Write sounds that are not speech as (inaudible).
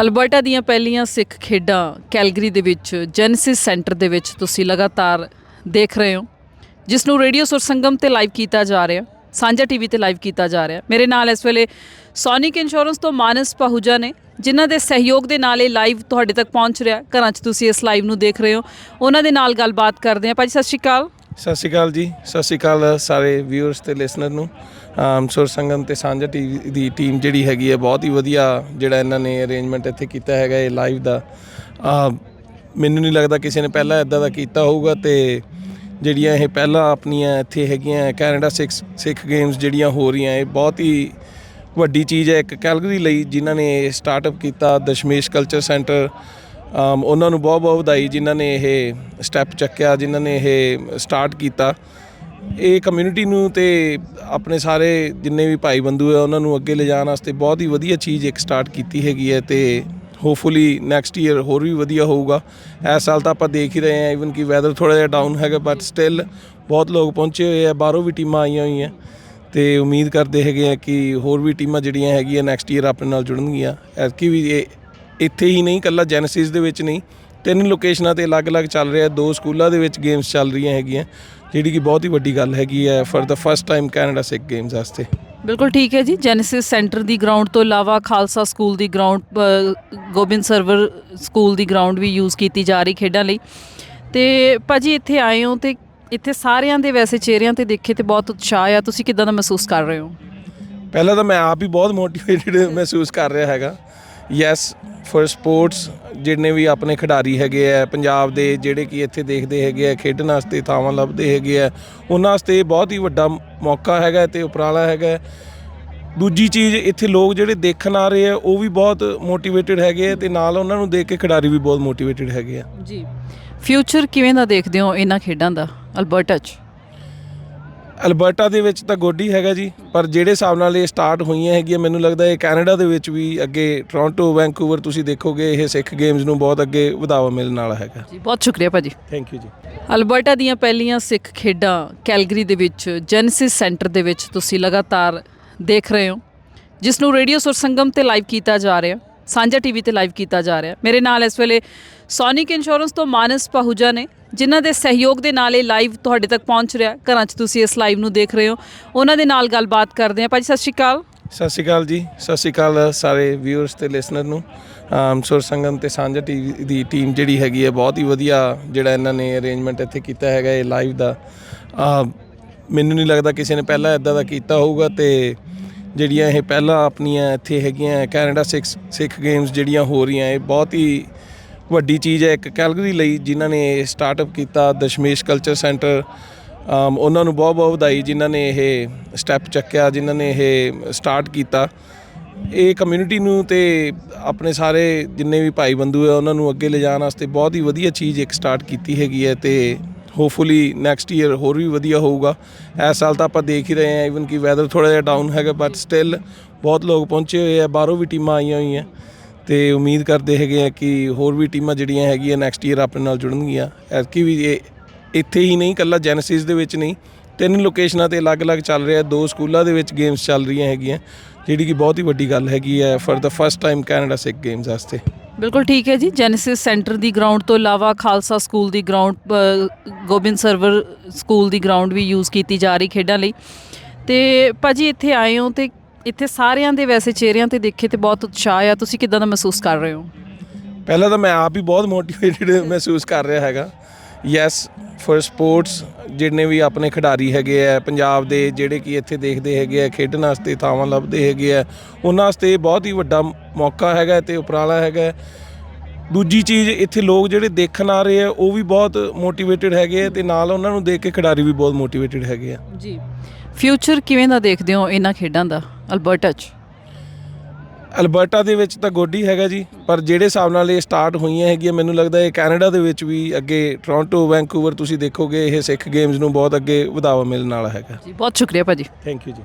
Alberta ਦੀਆਂ ਪਹਿਲੀਆਂ ਸਿੱਖ ਖੇਡਾਂ ਕੈਲਗਰੀ ਦੇ ਵਿੱਚ ਜੈਨਸਿਸ ਸੈਂਟਰ ਦੇ ਵਿੱਚ ਤੁਸੀਂ ਲਗਾਤਾਰ ਦੇਖ ਰਹੇ ਹੋ, ਜਿਸ ਨੂੰ ਰੇਡੀਓ ਸੁਰ ਸੰਗਮ ਤੇ ਲਾਈਵ ਕੀਤਾ ਜਾ ਰਿਹਾ, ਸਾਂਝਾ ਟੀਵੀ ਤੇ ਲਾਈਵ ਕੀਤਾ ਜਾ ਰਿਹਾ। ਮੇਰੇ ਨਾਲ ਇਸ ਵੇਲੇ ਸੋਨਿਕ ਇੰਸ਼ੋਰੈਂਸ ਤੋਂ ਮਾਨਸ ਪਹੂਜਾ ਨੇ, ਜਿਨ੍ਹਾਂ ਦੇ ਸਹਿਯੋਗ ਦੇ ਨਾਲ ਇਹ ਲਾਈਵ ਤੁਹਾਡੇ ਤੱਕ ਪਹੁੰਚ ਰਿਹਾ। ਘਰਾਂ 'ਚ ਤੁਸੀਂ ਇਸ ਲਾਈਵ ਨੂੰ ਦੇਖ ਰਹੇ ਹੋ। ਉਹਨਾਂ ਦੇ ਨਾਲ ਗੱਲਬਾਤ ਕਰਦੇ ਹਾਂ। ਭਾਜੀ, ਸਤਿ ਸ਼੍ਰੀ ਅਕਾਲ। ਸਤਿ ਸ਼੍ਰੀ ਅਕਾਲ ਜੀ, ਸਤਿ ਸ਼੍ਰੀ ਅਕਾਲ ਸਾਰੇ ਵਿਊਅਰਸ ਤੇ ਲਿਸਨਰ ਨੂੰ। ਆਮ ਸੁਰ ਸੰਗਮ ਤੇ ਸਾਂਝਾ ਟੀਵੀ ਦੀ ਟੀਮ ਜਿਹੜੀ ਹੈਗੀ ਹੈ, ਬਹੁਤ ਹੀ ਵਧੀਆ ਜਿਹੜਾ ਇਹਨਾਂ ਨੇ ਅਰੇਂਜਮੈਂਟ ਇੱਥੇ ਕੀਤਾ ਹੈਗਾ ਇਹ ਲਾਈਵ ਦਾ। ਮੈਨੂੰ ਨਹੀਂ ਲੱਗਦਾ ਕਿਸੇ ਨੇ ਪਹਿਲਾਂ ਇਦਾਂ ਦਾ ਕੀਤਾ ਹੋਊਗਾ ਤੇ ਜਿਹੜੀਆਂ ਇਹ ਪਹਿਲਾਂ ਆਪਣੀਆਂ ਇੱਥੇ ਹੈਗੀਆਂ ਕੈਨੇਡਾ ਸਿਕਸ ਸਿੱਖ ਗੇਮਸ ਜਿਹੜੀਆਂ ਹੋ ਰਹੀਆਂ, ਇਹ ਬਹੁਤ ਹੀ ਵੱਡੀ ਚੀਜ਼ ਹੈ ਇੱਕ ਕੈਲਗਰੀ ਲਈ, ਜਿਨ੍ਹਾਂ ਨੇ ਸਟਾਰਟਅਪ ਕੀਤਾ, ਦਸ਼ਮੇਸ਼ ਕਲਚਰ ਸੈਂਟਰ ਉਹਨਾਂ ਨੂੰ ਬਹੁਤ ਬਹੁਤ ਵਧਾਈ ਜਿਨ੍ਹਾਂ ਨੇ ਇਹ ਸਟੈਪ ਚੱਕਿਆ, ਜਿਨ੍ਹਾਂ ਨੇ ਇਹ ਸਟਾਰਟ ਕੀਤਾ। ਇਹ ਕਮਿਊਨਿਟੀ ਨੂੰ ਤੇ ਆਪਣੇ ਸਾਰੇ ਜਿੰਨੇ ਵੀ ਭਾਈ ਬੰਧੂ ਹੈ ਉਹਨਾਂ ਨੂੰ ਅੱਗੇ ਲਿਜਾਣ ਵਾਸਤੇ ਬਹੁਤ ਹੀ ਵਧੀਆ ਚੀਜ਼ ਇੱਕ ਸਟਾਰਟ ਕੀਤੀ ਹੈਗੀ ਹੈ ਤੇ ਹੋਪਫੁਲੀ ਨੈਕਸਟ ਈਅਰ ਹੋਰ ਵੀ ਵਧੀਆ ਹੋਊਗਾ। ਇਸ ਸਾਲ ਤਾਂ ਆਪਾਂ ਦੇਖ ਹੀ ਰਹੇ ਹਾਂ ਇਵਨ ਕਿ ਵੈਦਰ ਥੋੜਾ ਜਿਹਾ ਡਾਊਨ ਹੈਗਾ ਬਟ ਸਟਿਲ ਬਹੁਤ ਲੋਕ ਪਹੁੰਚੇ ਹੋਏ ਆ, ਬਾਹਰੋਂ ਵੀ ਟੀਮਾਂ ਆਈਆਂ ਹੋਈਆਂ। ਤੇ ਉਮੀਦ ਕਰਦੇ ਹੈਗੇ ਆ ਕਿ ਹੋਰ ਵੀ ਟੀਮਾਂ ਜਿਹੜੀਆਂ ਹੈਗੀਆਂ ਨੈਕਸਟ ਈਅਰ ਆਪਣੇ ਨਾਲ ਜੁੜਨਗੀਆਂ। ਐਤਕੀ ਵੀ ਇਹ ਇੱਥੇ ਹੀ ਨਹੀਂ ਕੱਲਾ ਜੈਨਸਿਸ ਦੇ ਵਿੱਚ ਨਹੀਂ। ਤਿੰਨ ਲੋਕੇਸ਼ਨਾਂ ਤੇ ਅਲੱਗ-ਅਲੱਗ ਚੱਲ ਰਿਹਾ ਦੋ ਸਕੂਲਾਂ ਦੇ ਵਿੱਚ ਗੇਮਸ ਚੱਲ ਰਹੀਆਂ ਹੈਗੀਆਂ ਜਿਹੜੀ ਕਿ ਬਹੁਤ ਹੀ ਵੱਡੀ ਗੱਲ ਹੈਗੀ ਹੈ for the first time Canada Sikh games ਵਾਸਤੇ। ਬਿਲਕੁਲ ਠੀਕ ਹੈ ਜੀ। ਜੈਨਸਿਸ ਸੈਂਟਰ ਦੀ ਗਰਾਊਂਡ ਤੋਂ ਇਲਾਵਾ ਖਾਲਸਾ ਸਕੂਲ ਦੀ ਗਰਾਊਂਡ ਗੋਬਿੰਦ ਸਰਵਰ ਸਕੂਲ ਦੀ ਗਰਾਊਂਡ ਵੀ ਯੂਜ਼ ਕੀਤੀ ਜਾ ਰਹੀ ਖੇਡਾਂ ਲਈ। ਤੇ ਭਾਜੀ ਇੱਥੇ ਆਏ ਹੋ ਤੇ ਇੱਥੇ ਸਾਰਿਆਂ ਦੇ ਵੈਸੇ ਚਿਹਰਿਆਂ ਤੇ ਦੇਖੇ ਤੇ ਬਹੁਤ ਉਤਸ਼ਾਹ ਆ। ਤੁਸੀਂ ਕਿਦਾਂ ਦਾ ਮਹਿਸੂਸ ਕਰ ਰਹੇ ਹੋ? ਪਹਿਲਾਂ ਤਾਂ ਮੈਂ ਆਪ ਹੀ ਬਹੁਤ ਮੋਟੀਵੇਟਿਡ (laughs) ਮਹਿਸੂਸ ਕਰ ਰਿਹਾ ਹੈਗਾ। ਯੈਸ ਫॉर ਸਪੋਰਟਸ ਜਿੰਨੇ ਵੀ ਆਪਣੇ ਖਿਡਾਰੀ ਹੈਗੇ ਆ, ਪੰਜਾਬ ਦੇ ਜਿਹੜੇ ਕਿ ਇੱਥੇ ਦੇਖਦੇ ਹੈਗੇ ਆ, ਖੇਡਣ ਵਾਸਤੇ ਥਾਵਾਂ ਲੱਭਦੇ ਹੈਗੇ ਆ, ਉਹਨਾਂ ਵਾਸਤੇ ਬਹੁਤ ਹੀ ਵੱਡਾ ਮੌਕਾ ਹੈਗਾ ਤੇ ਉਪਰਾਲਾ ਹੈਗਾ। ਦੂਜੀ ਚੀਜ਼, ਇੱਥੇ ਲੋਕ ਜਿਹੜੇ ਦੇਖਣ ਆ ਰਹੇ ਆ, ਉਹ ਵੀ ਬਹੁਤ ਮੋਟੀਵੇਟਿਡ ਹੈਗੇ ਆ ਤੇ ਨਾਲ ਉਹਨਾਂ ਨੂੰ ਦੇਖ ਕੇ ਖਿਡਾਰੀ ਵੀ ਬਹੁਤ ਮੋਟੀਵੇਟਿਡ ਹੈਗੇ ਆ। ਜੀ। ਫਿਊਚਰ ਕਿਵੇਂ ਦਾ ਦੇਖਦੇ ਹੋ ਇਹਨਾਂ ਖੇਡਾਂ ਦਾ, ਅਲਬਰਟਾ 'ਚ? ਅਲਬਰਟਾ ਦੇ ਵਿੱਚ ਤਾਂ ਗੋਡੀ ਹੈਗਾ ਜੀ ਪਰ ਜਿਹੜੇ ਹਿਸਾਬ ਨਾਲ ਇਹ ਸਟਾਰਟ ਹੋਈਆਂ ਹੈਗੀਆਂ ਮੈਨੂੰ ਲੱਗਦਾ ਇਹ ਕੈਨੇਡਾ ਦੇ ਵਿੱਚ ਵੀ ਅੱਗੇ ਟੋਰਾਂਟੋ ਵੈਂਕੂਵਰ ਤੁਸੀਂ ਦੇਖੋਗੇ ਇਹ ਸਿੱਖ ਗੇਮਸ ਨੂੰ ਬਹੁਤ ਅੱਗੇ ਵਧਾਵਾ ਮਿਲਣ ਵਾਲਾ ਹੈਗਾ। ਜੀ ਬਹੁਤ ਸ਼ੁਕਰੀਆ ਭਾਜੀ। ਥੈਂਕ ਯੂ ਜੀ। ਅਲਬਰਟਾ ਦੀਆਂ ਪਹਿਲੀਆਂ ਸਿੱਖ ਖੇਡਾਂ ਕੈਲਗਰੀ ਦੇ ਵਿੱਚ ਜੈਨਸਿਸ ਸੈਂਟਰ ਦੇ ਵਿੱਚ ਤੁਸੀਂ ਲਗਾਤਾਰ ਦੇਖ ਰਹੇ ਹੋ ਜਿਸ ਨੂੰ ਰੇਡੀਓ ਸੁਰ ਸੰਗਮ ਤੇ ਲਾਈਵ ਕੀਤਾ ਜਾ ਰਿਹਾ ਸਾਂਝਾ ਟੀਵੀ ਤੇ ਲਾਈਵ ਕੀਤਾ ਜਾ ਰਿਹਾ। ਮੇਰੇ ਨਾਲ ਇਸ ਵੇਲੇ ਸੋਨਿਕ ਇੰਸ਼ੋਰੈਂਸ ਤੋਂ ਮਾਨਸ ਪਹੂਜਾ ਨੇ ਜਿਨ੍ਹਾਂ ਦੇ ਸਹਿਯੋਗ ਦੇ ਨਾਲ ਇਹ ਲਾਈਵ ਤੁਹਾਡੇ ਤੱਕ ਪਹੁੰਚ ਰਿਹਾ ਘਰਾਂ 'ਚ ਤੁਸੀਂ ਇਸ ਲਾਈਵ ਨੂੰ ਦੇਖ ਰਹੇ ਹੋ। ਉਹਨਾਂ ਦੇ ਨਾਲ ਗੱਲਬਾਤ ਕਰਦੇ ਹਾਂ। ਭਾਜੀ, ਸਤਿ ਸ਼੍ਰੀ ਅਕਾਲ। ਸਤਿ ਸ਼੍ਰੀ ਅਕਾਲ ਜੀ। ਸਤਿ ਸ਼੍ਰੀ ਅਕਾਲ ਸਾਰੇ ਵਿਊਅਰਸ ਤੇ ਲਿਸਨਰ ਨੂੰ। ਸੁਰ ਸੰਗਮ ਤੇ ਸਾਂਝਾ ਟੀਵੀ ਦੀ ਟੀਮ ਜਿਹੜੀ ਹੈਗੀ ਹੈ, ਬਹੁਤ ਹੀ ਵਧੀਆ ਜਿਹੜਾ ਇਹਨਾਂ ਨੇ ਅਰੇਂਜਮੈਂਟ ਇੱਥੇ ਕੀਤਾ ਹੈਗਾ ਇਹ ਲਾਈਵ ਦਾ। ਮੈਨੂੰ ਨਹੀਂ ਲੱਗਦਾ ਕਿਸੇ ਨੇ ਪਹਿਲਾਂ ਇਦਾਂ ਦਾ ਕੀਤਾ ਹੋਊਗਾ ਤੇ ਜਿਹੜੀਆਂ ਇਹ ਪਹਿਲਾਂ ਆਪਣੀਆਂ ਇੱਥੇ ਹੈਗੀਆਂ ਕੈਨੇਡਾ ਸਿੱਖ ਸਿੱਖ ਗੇਮਸ ਜਿਹੜੀਆਂ ਹੋ ਰਹੀਆਂ, ਇਹ ਬਹੁਤ ਹੀ ਵੱਡੀ ਚੀਜ਼ ਹੈ ਇੱਕ ਕੈਲਗਰੀ ਲਈ ਜਿਨ੍ਹਾਂ ਨੇ ਸਟਾਰਟਅਪ ਕੀਤਾ, ਦਸ਼ਮੇਸ਼ ਕਲਚਰ ਸੈਂਟਰ ਉਹਨਾਂ ਨੂੰ ਬਹੁਤ ਬਹੁਤ ਵਧਾਈ ਜਿਨ੍ਹਾਂ ਨੇ ਇਹ ਸਟੈਪ ਚੱਕਿਆ, ਜਿਨ੍ਹਾਂ ਨੇ ਇਹ ਸਟਾਰਟ ਕੀਤਾ। ਇਹ ਕਮਿਊਨਿਟੀ ਨੂੰ ਤੇ ਆਪਣੇ ਸਾਰੇ ਜਿੰਨੇ ਵੀ ਭਾਈ ਬੰਧੂ ਹੈ, ਉਹਨਾਂ ਨੂੰ ਅੱਗੇ ਲਿਜਾਣ ਵਾਸਤੇ ਬਹੁਤ ਹੀ ਵਧੀਆ ਚੀਜ਼ ਇੱਕ ਸਟਾਰਟ ਕੀਤੀ ਹੈਗੀ ਹੈ ਤੇ ਹੋਪਫੁਲੀ ਨੈਕਸਟ ਈਅਰ ਹੋਰ ਵੀ ਵਧੀਆ ਹੋਊਗਾ। ਇਸ ਸਾਲ ਤਾਂ ਆਪਾਂ ਦੇਖ ਹੀ ਰਹੇ ਹਾਂ ਇਵਨ ਕਿ ਵੈਦਰ ਥੋੜਾ ਜਿਹਾ ਡਾਊਨ ਹੈਗਾ ਬਟ ਸਟਿਲ ਬਹੁਤ ਲੋਕ ਪਹੁੰਚੇ ਹੋਏ ਆ, ਬਾਹਰੋਂ ਵੀ ਟੀਮਾਂ ਆਈਆਂ ਹੋਈਆਂ। ਤੇ ਉਮੀਦ ਕਰਦੇ ਹੈਗੇ ਆ ਕਿ ਹੋਰ ਵੀ ਟੀਮਾਂ ਜਿਹੜੀਆਂ ਹੈਗੀਆਂ ਨੈਕਸਟ ਈਅਰ ਆਪਣੇ ਨਾਲ ਜੁੜਨਗੀਆਂ। ਐਤਕੀ ਵੀ ਇਹ ਇੱਥੇ ਹੀ ਨਹੀਂ ਕੱਲਾ ਜੈਨਸਿਸ ਦੇ ਵਿੱਚ ਨਹੀਂ। ਤਿੰਨ ਲੋਕੇਸ਼ਨਾਂ ਤੇ ਅਲੱਗ-ਅਲੱਗ ਚੱਲ ਰਿਹਾ, ਦੋ ਸਕੂਲਾਂ ਦੇ ਵਿੱਚ ਗੇਮਸ ਚੱਲ ਰਹੀਆਂ ਹੈਗੀਆਂ, ਜਿਹੜੀ ਕਿ ਬਹੁਤ ਹੀ ਵੱਡੀ ਗੱਲ ਹੈਗੀ ਹੈ for the first time Canada Sikh games ਵਾਸਤੇ। ਬਿਲਕੁਲ ਠੀਕ ਹੈ ਜੀ ਜੈਨਸਿਸ ਸੈਂਟਰ ਦੀ ਗਰਾਊਂਡ ਤੋਂ ਇਲਾਵਾ ਖਾਲਸਾ ਸਕੂਲ ਦੀ ਗਰਾਊਂਡ ਗੋਬਿੰਦ ਸਰਵਰ ਸਕੂਲ ਦੀ ਗਰਾਊਂਡ ਵੀ ਯੂਜ਼ ਕੀਤੀ ਜਾ ਰਹੀ ਖੇਡਾਂ ਲਈ। ਤੇ ਭਾਜੀ ਇੱਥੇ ਆਏ ਹੋ ਤੇ ਇੱਥੇ ਸਾਰਿਆਂ ਦੇ ਵੈਸੇ ਚਿਹਰਿਆਂ ਤੇ ਦੇਖੇ ਤੇ ਬਹੁਤ ਉਤਸ਼ਾਹ ਆ। ਤੁਸੀਂ ਕਿਦਾਂ ਦਾ ਮਹਿਸੂਸ ਕਰ ਰਹੇ ਹੋ? ਪਹਿਲਾਂ ਤਾਂ ਮੈਂ ਆਪ ਹੀ ਬਹੁਤ ਮੋਟੀਵੇਟਿਡ (laughs) ਮਹਿਸੂਸ ਕਰ ਰਿਹਾ ਹੈਗਾ। ਯੈਸ ਫॉर ਸਪੋਰਟਸ ਜਿੰਨੇ ਵੀ ਆਪਣੇ ਖਿਡਾਰੀ ਹੈਗੇ ਆ, ਪੰਜਾਬ ਦੇ ਜਿਹੜੇ ਕਿ ਇੱਥੇ ਦੇਖਦੇ ਹੈਗੇ ਆ, ਖੇਡਣ ਵਾਸਤੇ ਥਾਵਾਂ ਲੱਭਦੇ ਹੈਗੇ ਆ, ਉਹਨਾਂ ਵਾਸਤੇ ਬਹੁਤ ਹੀ ਵੱਡਾ ਮੌਕਾ ਹੈਗਾ ਤੇ ਉਪਰਾਲਾ ਹੈਗਾ। ਦੂਜੀ ਚੀਜ਼ ਇੱਥੇ ਲੋਕ ਜਿਹੜੇ ਦੇਖਣ ਆ ਰਹੇ ਆ ਉਹ ਵੀ ਬਹੁਤ ਮੋਟੀਵੇਟਿਡ ਹੈਗੇ ਆ ਤੇ ਨਾਲ ਉਹਨਾਂ ਨੂੰ ਦੇਖ ਕੇ ਖਿਡਾਰੀ ਵੀ ਬਹੁਤ ਮੋਟੀਵੇਟਿਡ ਹੈਗੇ ਆ। ਜੀ। ਫਿਊਚਰ ਕਿਵੇਂ ਦਾ ਦੇਖਦੇ ਹੋ ਇਹਨਾਂ ਖੇਡਾਂ ਦਾ ਅਲਬਰਟਾ 'ਚ? ਅਲਬਰਟਾ ਦੇ ਵਿੱਚ ਤਾਂ ਗੋਡੀ ਹੈਗਾ ਜੀ ਪਰ ਜਿਹੜੇ ਹਿਸਾਬ ਨਾਲ ਇਹ ਸਟਾਰਟ ਹੋਈਆਂ ਹੈਗੀਆਂ ਮੈਨੂੰ ਲੱਗਦਾ ਇਹ ਕੈਨੇਡਾ ਦੇ ਵਿੱਚ ਵੀ ਅੱਗੇ ਟੋਰਾਂਟੋ ਵੈਂਕੂਵਰ ਤੁਸੀਂ ਦੇਖੋਗੇ ਇਹ ਸਿੱਖ ਗੇਮਸ ਨੂੰ ਬਹੁਤ ਅੱਗੇ ਵਧਾਵਾ ਮਿਲਣ ਵਾਲਾ ਹੈਗਾ। ਜੀ ਬਹੁਤ ਸ਼ੁਕਰੀਆ ਭਾਜੀ। ਥੈਂਕ ਯੂ ਜੀ।